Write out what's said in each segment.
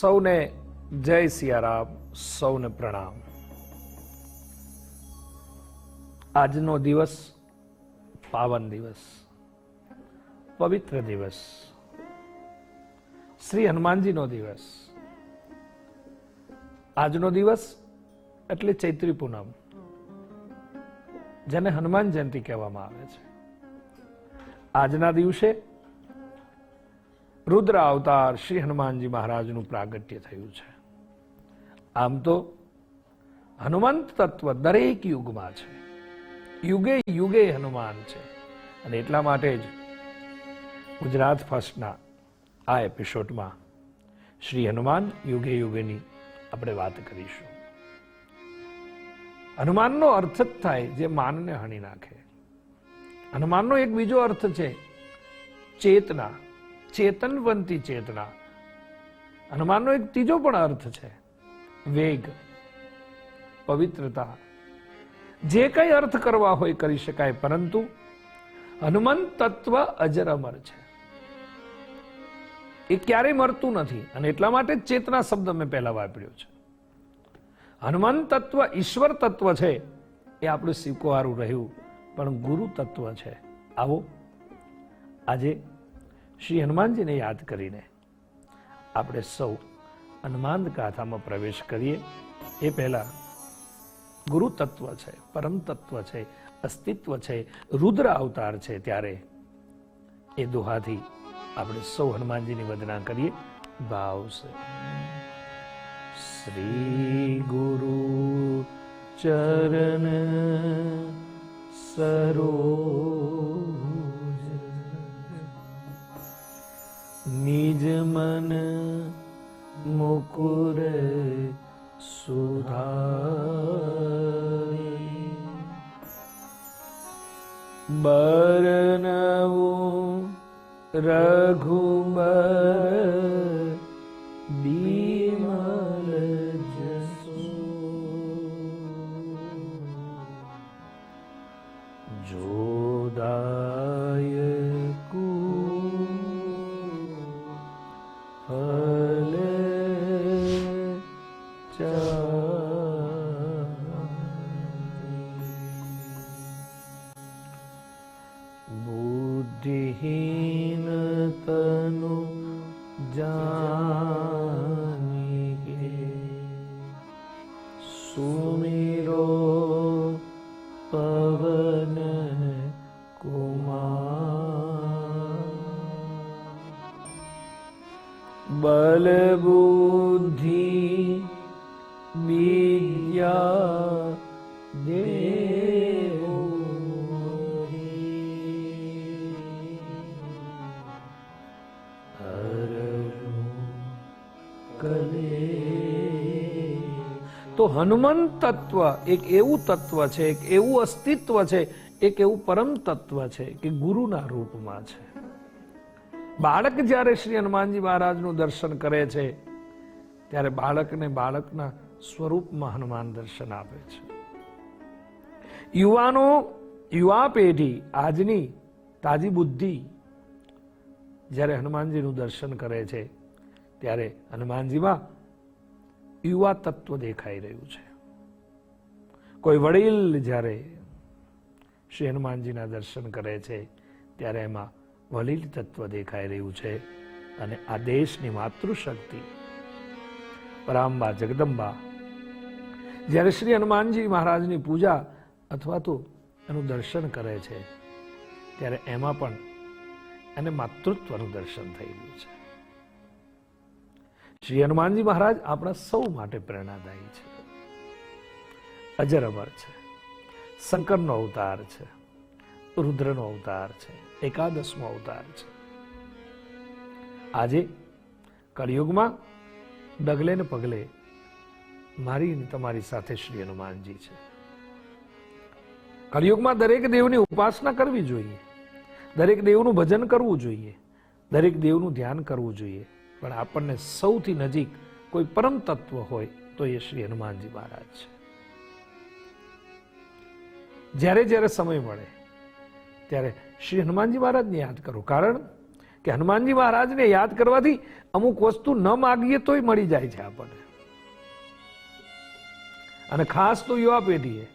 સૌને જય સિયારામ, સૌને પ્રણામ. આજનો દિવસ પાવન દિવસ, પવિત્ર દિવસ, શ્રી હનુમાનજીનો દિવસ. આજનો દિવસ એટલે ચૈત્રી પૂનમ. જેને હનુમાન જયંતિ કહેવામાં આવે છે. આજના દિવસે રુદ્ર અવતાર શ્રી હનુમાનજી મહારાજનું પ્રાગટ્ય થયું છે. આમ તો હનુમંત તત્વ દરેક યુગમાં છે. યુગે યુગે હનુમાન છે અને એટલા માટે જ ગુજરાત ફર્સ્ટના આ એપિસોડમાં શ્રી હનુમાન યુગે યુગેની આપણે વાત કરીશું. હનુમાનનો અર્થ જ થાય જે માનને હણી નાખે. હનુમાનનો એક બીજો અર્થ છે ચેતના, ચેતનવંતી ચેતના. હનુમાનનો એક ત્રીજો પણ અર્થ છે વેગ, પવિત્રતા. જે કઈ અર્થ કરવા હોય કરી શકાય, પરંતુ હનુમાન તત્વ અજર અમર છે. એ ક્યારેય મરતું નથી અને એટલા માટે ચેતના શબ્દ મેં પહેલા વાપર્યો છે. હનુમંત તત્વ ઈશ્વર તત્વ છે એ આપણું સ્વીકારું રહ્યું, પણ ગુરુ તત્વ છે. આવો. આજે શ્રી હનુમાનજીને યાદ કરીને આપણે સૌ હનુમાન ગાથામાં પ્રવેશ કરીએ. એ પહેલા ગુરુ તત્વ છે, પરમ તત્વ છે, અસ્તિત્વ છે, રુદ્ર અવતાર છે ત્યારે એ દુહાથી આપણે સૌ હનુમાનજીની વંદના કરીએ. ભાવ श्रीगुरु चरण सरोज। निज मन मुकुर सुधानव रघुबर કલે તો હનુમાન તત્વ એક એવું તત્વ છે, એક એવું અસ્તિત્વ છે, એક એવું પરમ તત્વ છે કે ગુરુના રૂપમાં છે. બાળક જ્યારે શ્રી હનુમાનજી મહારાજનું દર્શન કરે છે, ત્યારે બાળકને બાળકના સ્વરૂપમાં હનુમાન દર્શન આપે છે. યુવાનો, યુવા પેઢી આજની તાજી બુદ્ધિ જ્યારે હનુમાનજીનું દર્શન કરે છે ત્યારે હનુમાનજીમાં યુવા તત્વ દેખાઈ રહ્યું છે. કોઈ વડીલ જ્યારે શ્રી હનુમાનજીના દર્શન કરે છે, ત્યારે એમાં વલીલ તત્વ દેખાઈ રહ્યું છે અને આ દેશની માતૃશક્તિ. પરાંબા જગદંબા, જ્યારે શ્રી હનુમાનજી મહારાજની પૂજા અથવા તો એનું દર્શન કરે છે, ત્યારે એમાં પણ એને માતૃત્વનું દર્શન થઈ રહ્યું છે. શ્રી હનુમાનજી મહારાજ આપણા સૌ માટે પ્રેરણાદાયી છે. અજર અમર છે, શંકરનો અવતાર છે, રુદ્રનો અવતાર છે એકાદશમો અવતાર છે. આજે કળિયુગમાં ડગલે ને પગલે મારી તમારી સાથે શ્રી હનુમાનજી છે. કળિયુગમાં દરેક દેવની ઉપાસના કરવી જોઈએ. દરેક દેવનું ભજન કરવું જોઈએ. દરેક દેવનું ધ્યાન કરવું જોઈએ. પણ આપણને સૌથી નજીક કોઈ પરમ તત્વ હોય તો એ શ્રી હનુમાનજી મહારાજ છે. જ્યારે જ્યારે સમય મળે, ત્યારે શ્રી હનુમાનજી મહારાજને યાદ કરો. કારણ કે હનુમાનજી મહારાજને યાદ કરવાથી અમુક વસ્તુ ન માગીએ તોય મળી જાય છે આપણને. અને ખાસ તો યુવા પેઢીએ.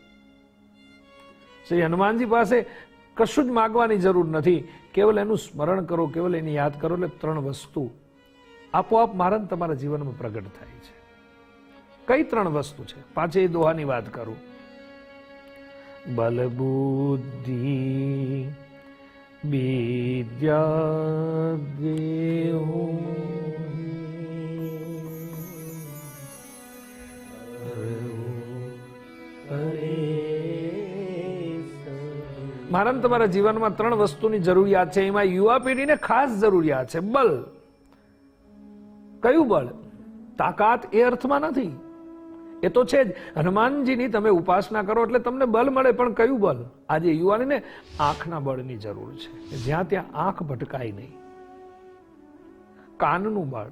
શ્રી હનુમાનજી પાસે કશું જ માગવાની જરૂર નથી. કેવલ એનું સ્મરણ કરો, કેવલ એની યાદ કરો, એટલે ત્રણ વસ્તુ આપોઆપ મારણ તમારા જીવનમાં પ્રગટ થાય છે. કઈ ત્રણ વસ્તુ છે? પાછી એ દોહાની વાત કરું. બલબુદ્ધિ, વિદ્યા મારા તમારા જીવનમાં ત્રણ વસ્તુની જરૂરિયાત છે. એમાં યુવા પેઢીને ખાસ જરૂરિયાત છે. બલ. કયું બળ? તાકાત એ અર્થમાં નથી. એ તો છે જ. હનુમાનજીની તમે ઉપાસના કરો એટલે તમને બલ મળે, પણ કયું બલ આજે યુવાનીને આંખના બળની જરૂર છે. જ્યાં ત્યાં આંખ ભટકાય નહીં. કાનનું બળ,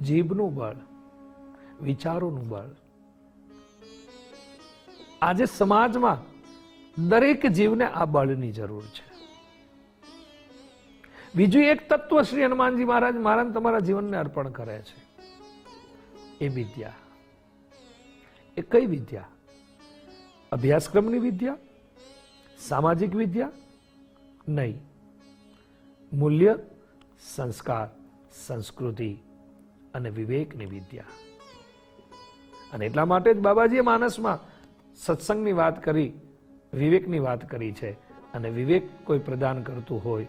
જીભનું બળ, વિચારોનું બળ. આજે સમાજમાં દરેક જીવને આ બળની જરૂર છે. બીજું એક તત્વ શ્રી હનુમાનજી મહારાજ મારા તમારા જીવનને અર્પણ કરે છે. એ વિદ્યા. એ કઈ વિદ્યા? અભ્યાસક્રમની વિદ્યા? સામાજિક વિદ્યા? નહીં. મૂલ્ય, સંસ્કાર, સંસ્કૃતિ અને વિવેકની વિદ્યા. અને એટલા માટે જ બાબાજીએ માનસમાં સત્સંગની વાત કરી, વિવેકની વાત કરી છે. અને વિવેક કોઈ પ્રદાન કરતું હોય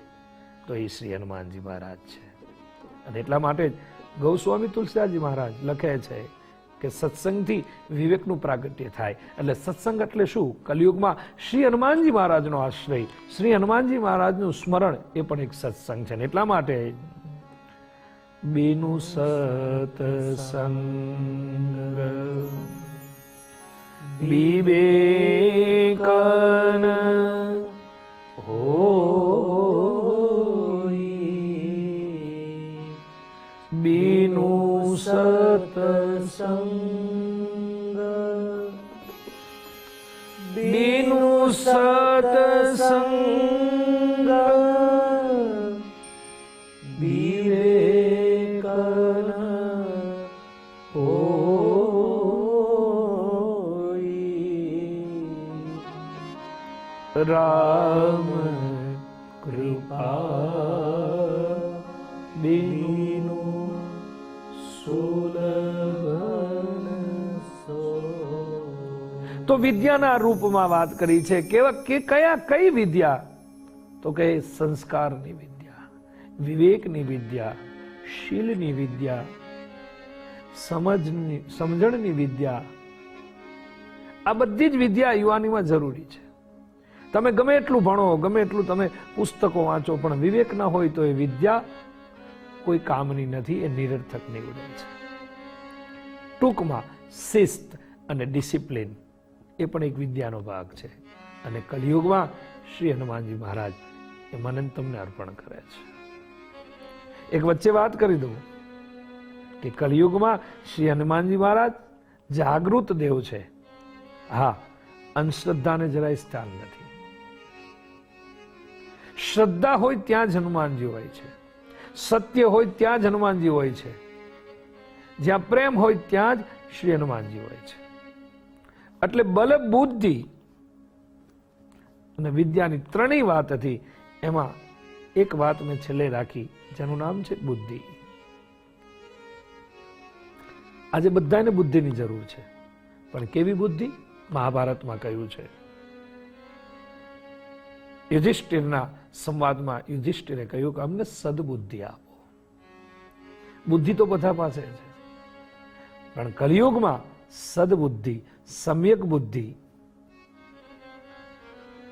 તો એ શ્રી હનુમાનજી મહારાજ છે. અને એટલા માટે જ ગૌસ્વામી તુલસીદાસજી મહારાજ લખે છે કે સત્સંગથી વિવેકનું પ્રાગટ્ય થાય. એટલે સત્સંગ એટલે શું? કલયુગમાં શ્રી હનુમાનજી મહારાજનો આશ્રય, શ્રી હનુમાનજી મહારાજનું સ્મરણ એ પણ એક સત્સંગ છે. એટલા માટે બેનું સત્સંગ વિવેકન હોય सतसङ्ग बिनु सतसङ्ग તો વિદ્યાના રૂપમાં વાત કરી છે. કેવા કે કયા કઈ વિદ્યા? તો કે સંસ્કારની વિદ્યા, વિવેકની વિદ્યા, શીલની વિદ્યા, સમજની સમજણની વિદ્યા. આ બધી જ વિદ્યા યુવાનીમાં જરૂરી છે. તમે ગમે એટલું ભણો, ગમે એટલું તમે પુસ્તકો વાંચો, પણ વિવેક ન હોય તો એ વિદ્યા કોઈ કામની નથી, એ નિરર્થક નીવડે છે. ટૂંકમાં શિસ્ત અને ડિસિપ્લિન. એ પણ એક વિદ્યાનો ભાગ છે. અને કલિયુગમાં શ્રી હનુમાનજી મહારાજ એ મનન તમને અર્પણ કરે છે. એક વચ્ચે વાત કરી દઉં કે કલિયુગમાં શ્રી હનુમાનજી મહારાજ જાગૃત દેવ છે. હા, અંધશ્રદ્ધાને જરાય સ્થાન નથી. શ્રદ્ધા હોય ત્યાં જ હનુમાનજી હોય છે. સત્ય હોય ત્યાં જ હનુમાનજી હોય છે. જ્યાં પ્રેમ હોય ત્યાં જ શ્રી હનુમાનજી હોય છે. એટલે બલ બુદ્ધિ અને વિદ્યાની ત્રણેય વાત હતી, એમાં એક વાત મેં છેલ્લે રાખી, જેનું નામ છે બુદ્ધિ. આજે બધાને બુદ્ધિની જરૂર છે, પણ કેવી બુદ્ધિ? મહાભારતમાં કહ્યું છે. યુધિષ્ઠિરના સંવાદમાં યુધિષ્ઠિરે કહ્યું કે અમને સદબુદ્ધિ આપો. બુદ્ધિ તો બધા પાસે છે. પણ કલિયુગમાં સદબુદ્ધિ સમ્યક બુદ્ધિ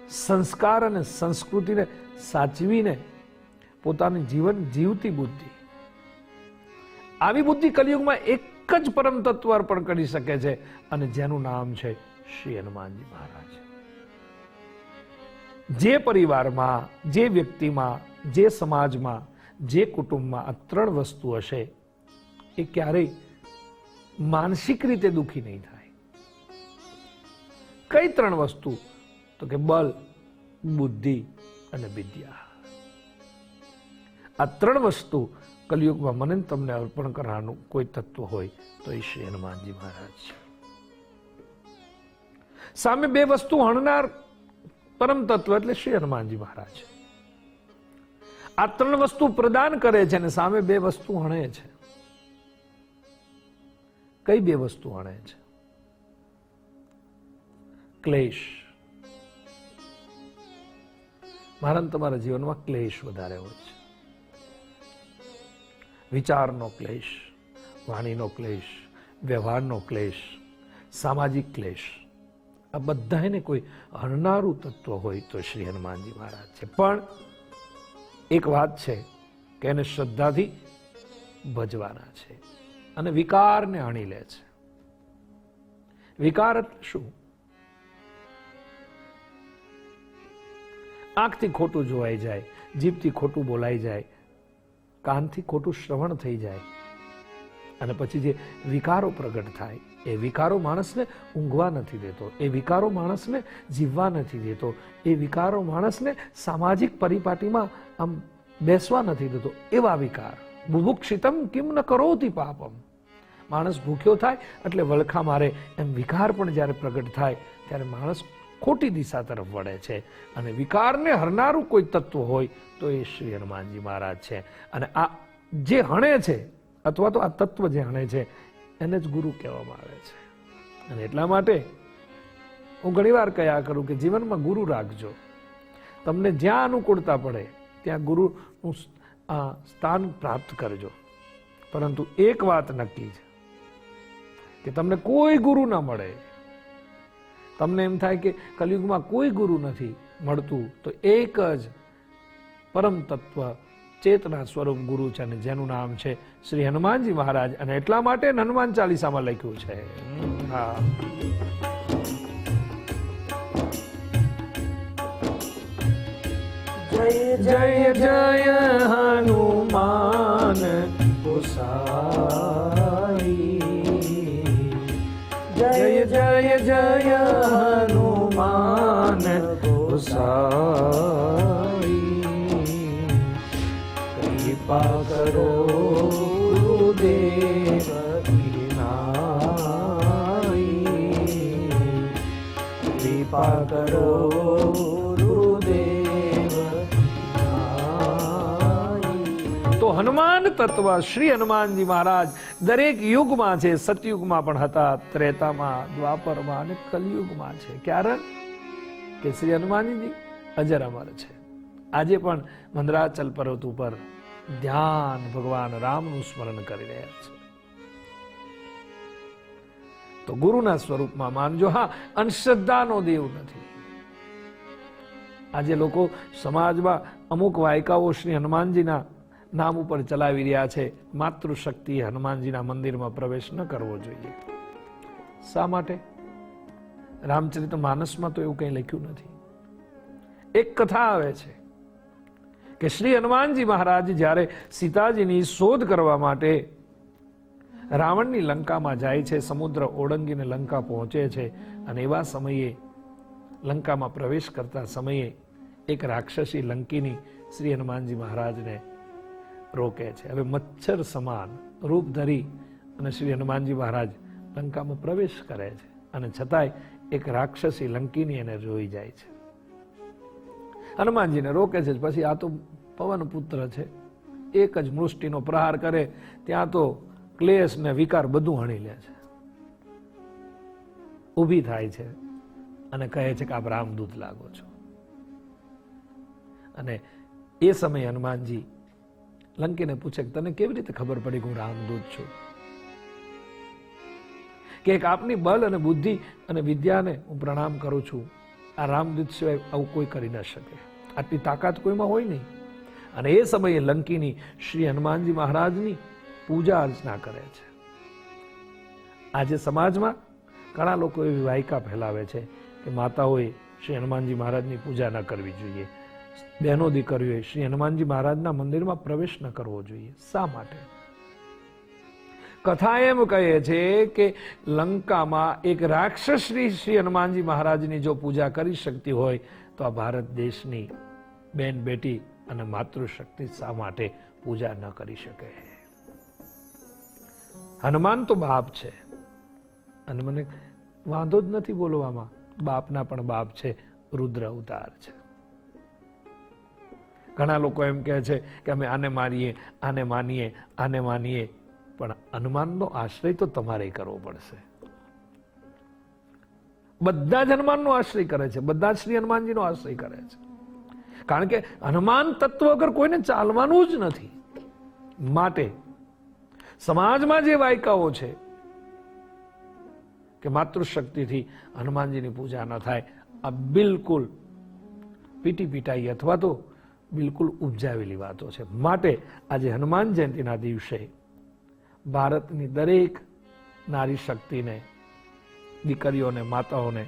સંસ્કાર અને સંસ્કૃતિને સાચવીને પોતાનું જીવન જીવતી બુદ્ધિ આવી બુદ્ધિ કલયુગમાં એક જ પરમ તત્વ અર્પણ કરી શકે છે અને જેનું નામ છે શ્રી હનુમાનજી મહારાજ જે પરિવારમાં જે વ્યક્તિમાં જે સમાજમાં જે કુટુંબમાં આ ત્રણ વસ્તુ હશે, એ ક્યારેય માનસિક રીતે દુઃખી નહીં થાય. કઈ ત્રણ વસ્તુ? તો કે બલ, બુદ્ધિ અને વિદ્યા. આ ત્રણ વસ્તુ કલયુગમાં મને તમને અર્પણ કરવાનું કોઈ તત્વ હોય તો એ શ્રી હનુમાનજી મહારાજ. છે સામે બે વસ્તુ હણનાર પરમ તત્વ એટલે શ્રી હનુમાનજી મહારાજ. આ ત્રણ વસ્તુ પ્રદાન કરે છે અને સામે બે વસ્તુ હણે છે. કઈ બે વસ્તુ હણે છે? ક્લેશ. મારા તમારા જીવનમાં ક્લેશ વધારે હોય છે. વિચારનો ક્લેશ, વાણીનો ક્લેશ, વ્યવહારનો ક્લેશ, સામાજિક ક્લેશ, આ બધાને કોઈ હરનારું તત્વ હોય તો શ્રી હનુમાનજી મહારાજ છે. પણ એક વાત છે કે એને શ્રદ્ધાથી ભજવાના છે. અને વિકારને હણી લે છે. વિકાર શું? આંખથી ખોટું જોવાઈ જાય, જીભથી ખોટું બોલાઈ જાય, કાનથી ખોટું શ્રવણ થઈ જાય. અને પછી જે વિકારો પ્રગટ થાય, એ વિકારો માણસને ઊંઘવા નથી દેતો, એ વિકારો માણસને જીવવા નથી દેતો, એ વિકારો માણસને સામાજિક પરિપાટીમાં આમ બેસવા નથી દેતો, એવા વિકાર. બુભુક્ષિતમ કિમ ન કરોતી પાપમ. માણસ ભૂખ્યો થાય એટલે વળખા મારે એમ વિકાર પણ જ્યારે પ્રગટ થાય, ત્યારે માણસ ખોટી દિશા તરફ વળે છે. અને વિકારને હરનારું કોઈ તત્વ હોય, તો એ શ્રી હનુમાનજી મહારાજ છે. અને આ જે હણે છે, અથવા તો આ તત્વ જે હણે છે, એને જ ગુરુ કહેવામાં આવે છે. અને એટલા માટે હું ઘણીવાર કયા કરું કે જીવનમાં ગુરુ રાખજો. તમને જ્યાં અનુકૂળતા પડે, ત્યાં ગુરુનું સ્થાન પ્રાપ્ત કરજો. પરંતુ એક વાત નક્કી છે. કે તમને કોઈ ગુરુ ન મળે. તમને એમ થાય કે કલયુગમાં કોઈ ગુરુ નથી મળતું, તો એક જ પરમ તત્વ ચેતના સ્વરૂપ ગુરુ છે અને જેનું નામ છે શ્રી હનુમાનજી મહારાજ. અને એટલા માટે હનુમાન ચાલીસામાં લખ્યું છે. હા. જય જય હનુમાન. ગોસાઈ જય જય જય હનુમાન ગોસાઈ. કૃપા કરો દેવ કૃપા કરો હનુમાન તત્વ શ્રી હનુમાનજી મહારાજ દરેક યુગમાં છે, સતયુગમાં પણ હતા, ત્રેતામાં, દ્વાપરમાં અને કલયુગમાં છે. ક્યારે? કે શ્રી હનુમાનજી અજર અમર છે. આજે પણ મંદરાચલ પર્વત ઉપર ધ્યાન ભગવાન રામનું સ્મરણ કરી રહ્યા છે. તો ગુરુના સ્વરૂપમાં માનજો, હા, અંધશ્રદ્ધાનો દેવ નથી. આજે લોકો સમાજમાં અમુક વાયકાઓ શ્રી હનુમાનજીના નામ ઉપર ચલાવી રહ્યા છે. માતૃશક્તિ હનુમાનજીના મંદિરમાં પ્રવેશ ન કરવો જોઈએ. શા માટે? રામચરિત માનસમાં તો એવું કંઈ લખ્યું નથી. એક કથા આવે છે કે શ્રી હનુમાનજી મહારાજ જ્યારે સીતાજીની શોધ કરવા માટે રાવણની લંકામાં જાય છે, સમુદ્ર ઓળંગીને લંકા પહોંચે છે અને એવા સમયે લંકામાં પ્રવેશ કરતા સમયે એક રાક્ષસી લંકીની શ્રી હનુમાનજી મહારાજને રોકે છે. હવે મચ્છર સમાન રૂપ ધરી અને શ્રી હનુમાનજી મહારાજ લંકામાં પ્રવેશ કરે છે અને છતાંય એક રાક્ષસી લંકીની એને જોઈ જાય છે. હનુમાનજીને રોકે છે, પછી આ તો પવન પુત્ર છે. એક જ મૃષ્ટિનો પ્રહાર કરે, ત્યાં તો ક્લેશ ને વિકાર બધું હણી લે છે. ઊભી થાય છે અને કહે છે કે આપ રામદૂત લાગો છો. અને એ સમયે હનુમાનજી લંકીને પૂછે કે તને કેવી રીતે ખબર પડી કે હું રામદૂત છું? કે એક આપની બલ અને બુદ્ધિ અને વિદ્યાને હું પ્રણામ કરું છું. આ રામદૂત સિવાય આવું કોઈ કરી ન શકે. આટલી તાકાત કોઈમાં હોય નહીં. અને એ સમયે લંકીની શ્રી હનુમાનજી મહારાજની પૂજા અર્ચના કરે છે. આજે સમાજમાં ઘણા લોકો એવી વાયકા ફેલાવે છે કે માતાઓએ શ્રી હનુમાનજી મહારાજની પૂજા ન કરવી જોઈએ. બહેનો દીકરીઓએ શ્રી હનુમાનજી મહારાજના મંદિરમાં પ્રવેશ ન કરવો જોઈએ. શા માટે? કથા એમ કહે છે કે લંકામાં એક રાક્ષસરી શ્રી હનુમાનજી મહારાજની જો પૂજા કરી શકતી હોય, તો આ ભારત દેશની બેન, બેટી અને માતૃશક્તિ શા માટે પૂજા ન કરી શકે? હનુમાન તો બાપ છે. અને મને વાંધો જ નથી બોલવામાં. બાપના પણ બાપ છે, રુદ્ર અવતાર છે. ઘણા લોકો એમ કહે છે કે અમે આને મારીએ, આને માનીએ આને માનીએ. પણ હનુમાનનો આશ્રય તો તમારે કરવો પડશે. બધા જ હનુમાનનો આશ્રય કરે છે. બધા શ્રી હનુમાનજીનો આશ્રય કરે છે. કારણ કે હનુમાન તત્વ વગર કોઈને ચાલવાનું જ નથી. માટે સમાજમાં જે વાયકાઓ છે કે માતૃશક્તિથી હનુમાનજીની પૂજા ન થાય, આ બિલકુલ પીટી પીટાઈ અથવા તો બિલકુલ ઉપજાવેલી વાતો છે. માટે આજે હનુમાન જયંતિના દિવસે ભારતની દરેક નારી શક્તિને, દીકરીઓને, માતાઓને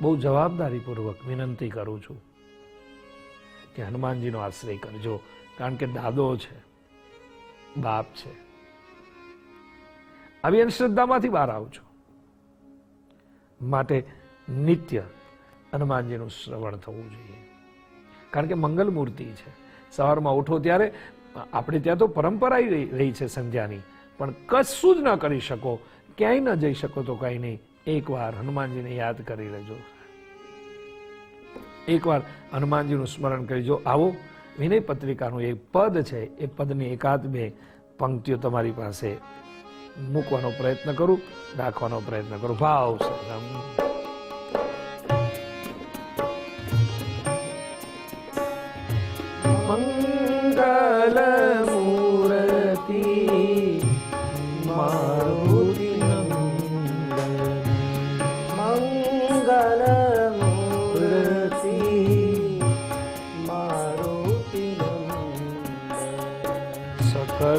બહુ જવાબદારીપૂર્વક વિનંતી કરું છું કે હનુમાનજીનો આશ્રય કરજો. કારણ કે દાદો છે, બાપ છે. આવી અંધશ્રદ્ધામાંથી બહાર આવજો માટે નિત્ય હનુમાનજીનું શ્રવણ થવું જોઈએ. કારણ કે મંગલ મૂર્તિ છે. સવારમાં ઉઠો ત્યારે આપણે ત્યાં તો પરંપરા રહી છે સંધ્યાની. પણ કશું જ ન કરી શકો. ક્યાંય ન જઈ શકો તો કાંઈ નહીં. એકવાર હનુમાનજીને યાદ કરી લેજો. એકવાર હનુમાનજીનું સ્મરણ કરીજો. આવો, વિનય પત્રિકાનું એક પદ છે, એ પદની એકાદ બે પંક્તિઓ તમારી પાસે મૂકવાનો પ્રયત્ન કરું, રાખવાનો પ્રયત્ન કરું. ભાવ સર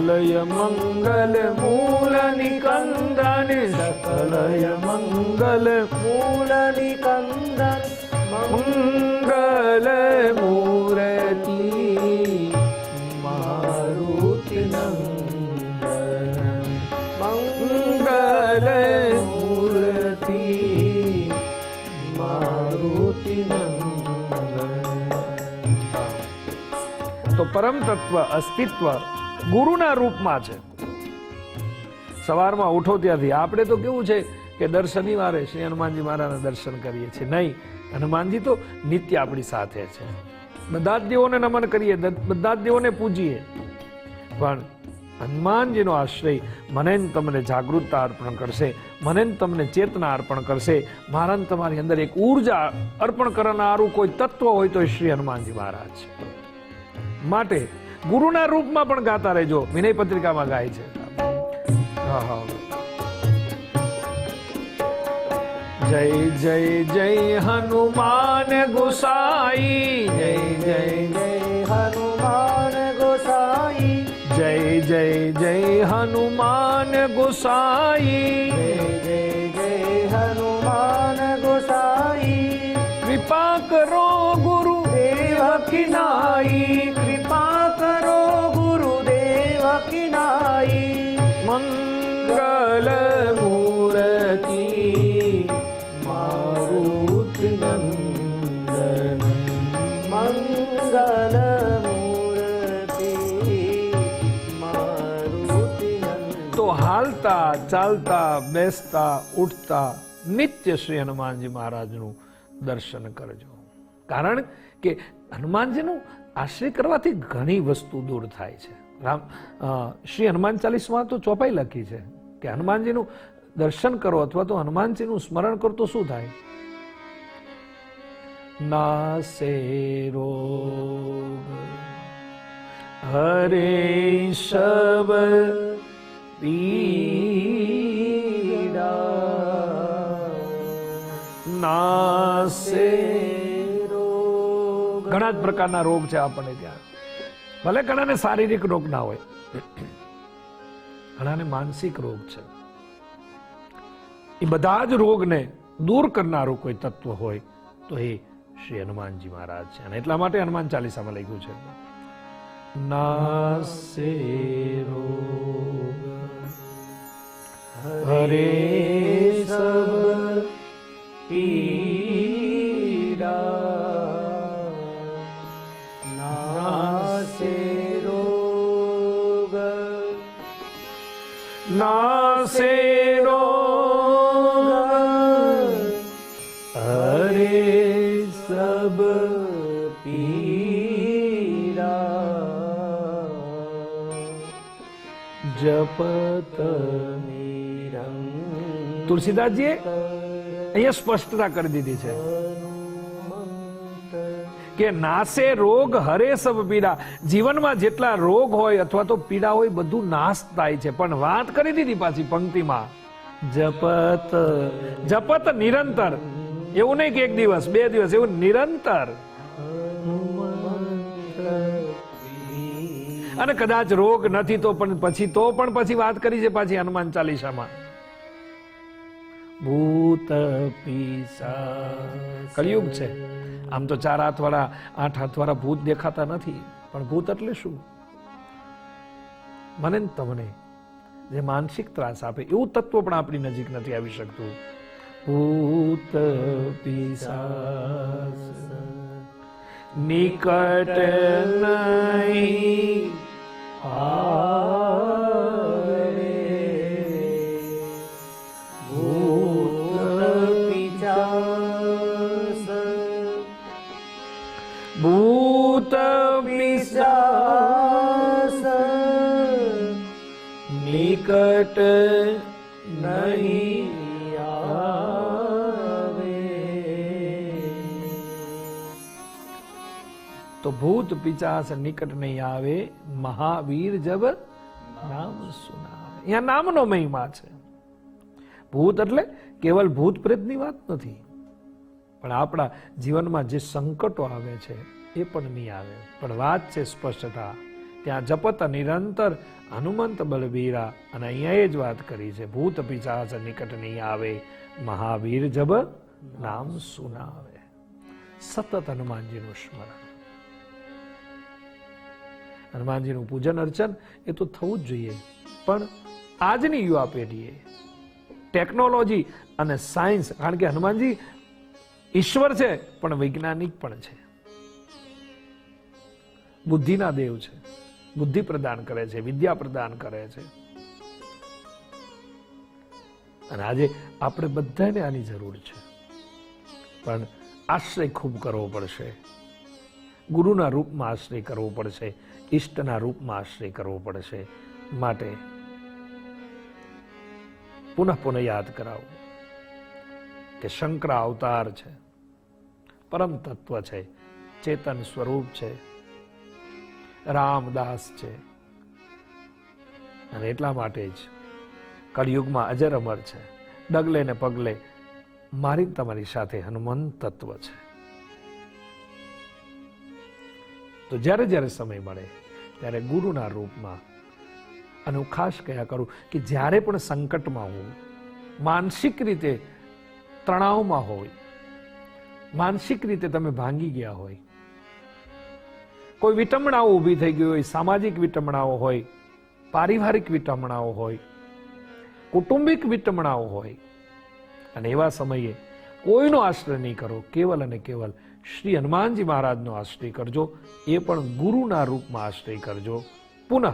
સકલય મંગલ મૂલ નિકંદન સકલય મંગલ મૂળ નિકંદન મંગલ મૂર્તિ મારુતિ મંગલ મૂર્તિ મારુતિ તો પરમ તત્વ અસ્તિત્વ ગુરુના રૂપમાં છે. સવારમાં ઉઠો ત્યાંથી. આપણે તો કેવું છે કે દર શનિવારે શ્રી હનુમાનજી મહારાજના દર્શન કરીએ છીએ. નહીં, હનુમાનજી તો નિત્ય આપણી સાથે છે. બધા જ દેવોને નમન કરીએ બધા જ દેવોને પૂજીએ. પણ હનુમાનજીનો આશ્રય મને તમને જાગૃતતા અર્પણ કરશે, મને તમને ચેતના અર્પણ કરશે. મારા ને તમારી અંદર એક ઊર્જા અર્પણ કરનારું કોઈ તત્વ હોય તો શ્રી હનુમાનજી મહારાજ માટે ગુરુના રૂપમાં પણ ગાતા રહેજો. વિનય પત્રિકામાં ગાય છે. હા, હા. જય જય જય હનુમાન ગોસાઈ. જય જય જય હનુમાન ગોસાઈ. જય જય જય હનુમાન ગોસાઈ. જય જય જય હનુમાન ગોસાઈ. કૃપા કરો ગુરુ દેવ કિનાઈ. તો હાલતા ચાલતા બેસતા ઉઠતા નિત્ય શ્રી હનુમાનજી મહારાજનું દર્શન કરજો કારણ કે હનુમાનજીનું આશ્રય કરવાથી ઘણી વસ્તુ દૂર થાય છે રામ શ્રી હનુમાન ચાલીસમાં તો ચોપાઈ લખી છે કે હનુમાનજીનું દર્શન કરો અથવા તો હનુમાનજીનું સ્મરણ કરો, તો શું થાય? નાસે રોગ, હરે શબ પીડા. નાસે ઘણા જ પ્રકારના રોગ છે આપણને ત્યાં. ભલે ઘણાને શારીરિક રોગ ના હોય. ઘણાને માનસિક રોગ છે. એ બધા જ રોગને દૂર કરનારું કોઈ તત્વ હોય તો એ શ્રી હનુમાનજી મહારાજ છે. અને એટલા માટે હનુમાન ચાલીસામાં લખ્યું છે. હરે સબ પી તુલસીદાસજીએ અહીંયા સ્પષ્ટતા કરી દીધી છે કે નાસે રોગ હરે સબ પીડા. જીવનમાં જેટલા રોગ હોય અથવા તો પીડા હોય, બધું નાશ થાય છે. પણ વાત કરી દીધી પાછી પંક્તિમાં. જપત જપત નિરંતર. એવું નહીં કે એક દિવસ, બે દિવસ, એવું નિરંતર. અને કદાચ રોગ નથી તો પણ પછી તો પણ પછી વાત કરી છે પાછી હનુમાન ચાલીસામાં. ભૂત કલયુગ છે. આમ તો ચાર હાથવાળા આઠ હાથવાળા ભૂત દેખાતા નથી. પણ ભૂત એટલે શું? મને તમને જે માનસિક ત્રાસ આપે એવું તત્વ પણ આપણી નજીક નથી આવી શકતું. ભૂત પીસા નિકટ નહીં Ah. પિચાસ નિકટ નહીં આવે, મહાવીર જબ નામ સુનાવે. અહીંયા નામનો મહિમા છે. ભૂત એટલે કેવલ ભૂત પ્રેતની વાત નથી. પણ આપણા જીવનમાં જે સંકટો આવે છે, એ પણ નહીં આવે. પણ વાત છે સ્પષ્ટતા. ત્યાં જપત નિરંતર હનુમંત બલબીરા અને અહીંયા એ જ વાત કરી છે. ભૂત પિચાસ નિકટ નહીં આવે, મહાવીર જબ નામ સુનાવે. સતત હનુમાનજીનું સ્મરણ. હનુમાનજીનું પૂજન, અર્ચન, એ તો થવું જ જોઈએ. પણ આજની યુવા પેઢીએ ટેકનોલોજી અને સાયન્સ, કારણ કે હનુમાનજી ઈશ્વર છે, પણ વૈજ્ઞાનિક પણ છે. બુદ્ધિના દેવ છે, બુદ્ધિ પ્રદાન કરે છે, વિદ્યા પ્રદાન કરે છે. અને આજે આપણે બધાને આની જરૂર છે. પણ આશ્રય ખૂબ કરવો પડશે. ગુરુના રૂપમાં આશ્રય કરવો પડશે. ઈષ્ટના રૂપમાં આશ્રય કરવો પડશે માટે પુનઃ પુનઃ યાદ કરાવું કે શંકર અવતાર છે, પરમ તત્વ છે, ચેતન સ્વરૂપ છે, રામદાસ છે. અને એટલા માટે જ કળિયુગમાં અજર અમર છે. ડગલે ને પગલે મારી તમારી સાથે હનુમાન તત્વ છે. તો જ્યારે જ્યારે સમય મળે, ત્યારે ગુરુના રૂપમાં અને હું ખાસ કહ્યા કરું કે જ્યારે પણ સંકટમાં હું માનસિક રીતે તણાવમાં હોય, માનસિક રીતે તમે ભાંગી ગયા હોય, કોઈ વિટમણાઓ ઊભી થઈ ગઈ હોય, સામાજિક વિટમણાઓ હોય, પારિવારિક વિટમણાઓ હોય, કુટુંબિક વિટમણાઓ હોય, અને એવા સમયે કોઈનો આશ્રય નહીં કરો, કેવલ અને કેવલ શ્રી હનુમાનજી મહારાજનો આશ્રય કરજો. એ પણ ગુરુના રૂપમાં આશ્રય કરજો. પુનઃ.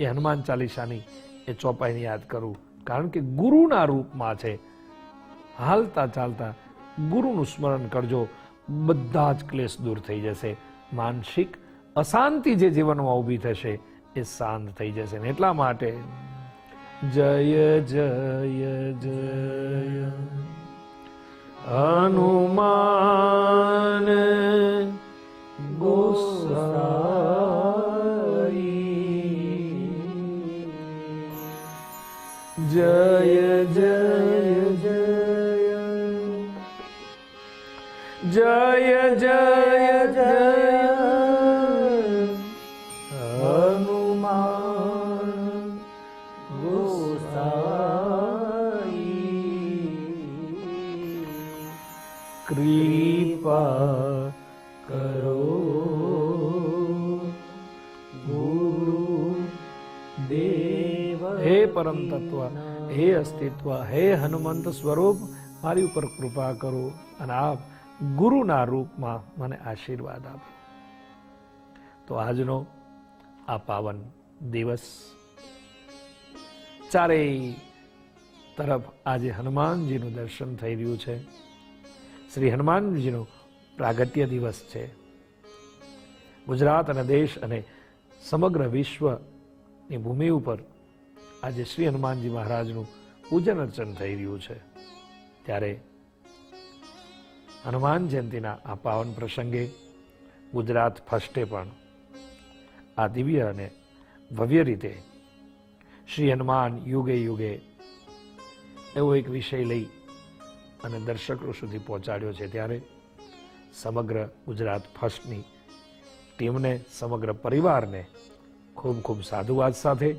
એ હનુમાન ચાલીસાની એ ચોપાઈને યાદ કરું. કારણ કે ગુરુના રૂપમાં છે. હાલતા ચાલતા ગુરુનું સ્મરણ કરજો. બધા જ ક્લેશ દૂર થઈ જશે. માનસિક અશાંતિ જે જીવનમાં ઊભી થશે, એ શાંત થઈ જશે. ને એટલા માટે જય જય જય. હનુમાન ગોસાઈ જય જય જય જય જય કૃપા કરો. ગુરુ દેવ હે પરમ તત્વ હે અસ્તિત્વ હે હનુમંત સ્વરૂપ મારી ઉપર કૃપા કરો અને આપ ગુરુના રૂપમાં મને આશીર્વાદ આપો. તો આજનો આ પાવન દિવસ ચારેય તરફ આજે હનુમાનજીનું દર્શન થઈ રહ્યું છે. શ્રી હનુમાનજીનો પ્રાગટ્ય દિવસ છે. ગુજરાત અને દેશ અને સમગ્ર વિશ્વની ભૂમિ ઉપર આજે શ્રી હનુમાનજી મહારાજનું પૂજન અર્ચન થઈ રહ્યું છે. ત્યારે હનુમાન જયંતિના આ પાવન પ્રસંગે ગુજરાત ફર્સ્ટે પણ આ દિવ્ય અને ભવ્ય રીતે શ્રી હનુમાન યુગે યુગે એવો એક વિષય લઈ અને દર્શકો સુધી પહોંચાડ્યો છે ત્યારે સમગ્ર ગુજરાત ફર્સ્ટની ટીમને, સમગ્ર પરિવારને ખૂબ ખૂબ સાધુવાદ સાથે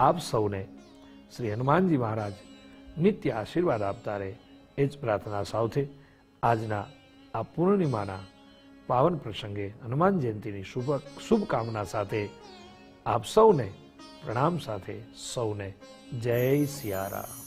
આપ સૌને શ્રી હનુમાનજી મહારાજ નિત્ય આશીર્વાદ આપતા રહે એ જ પ્રાર્થના સાથે આજના આ પૂર્ણિમાના પાવન પ્રસંગે હનુમાન જયંતિની શુભ, શુભકામના સાથે આપ સૌને પ્રણામ સાથે સૌને જય સિયારામ.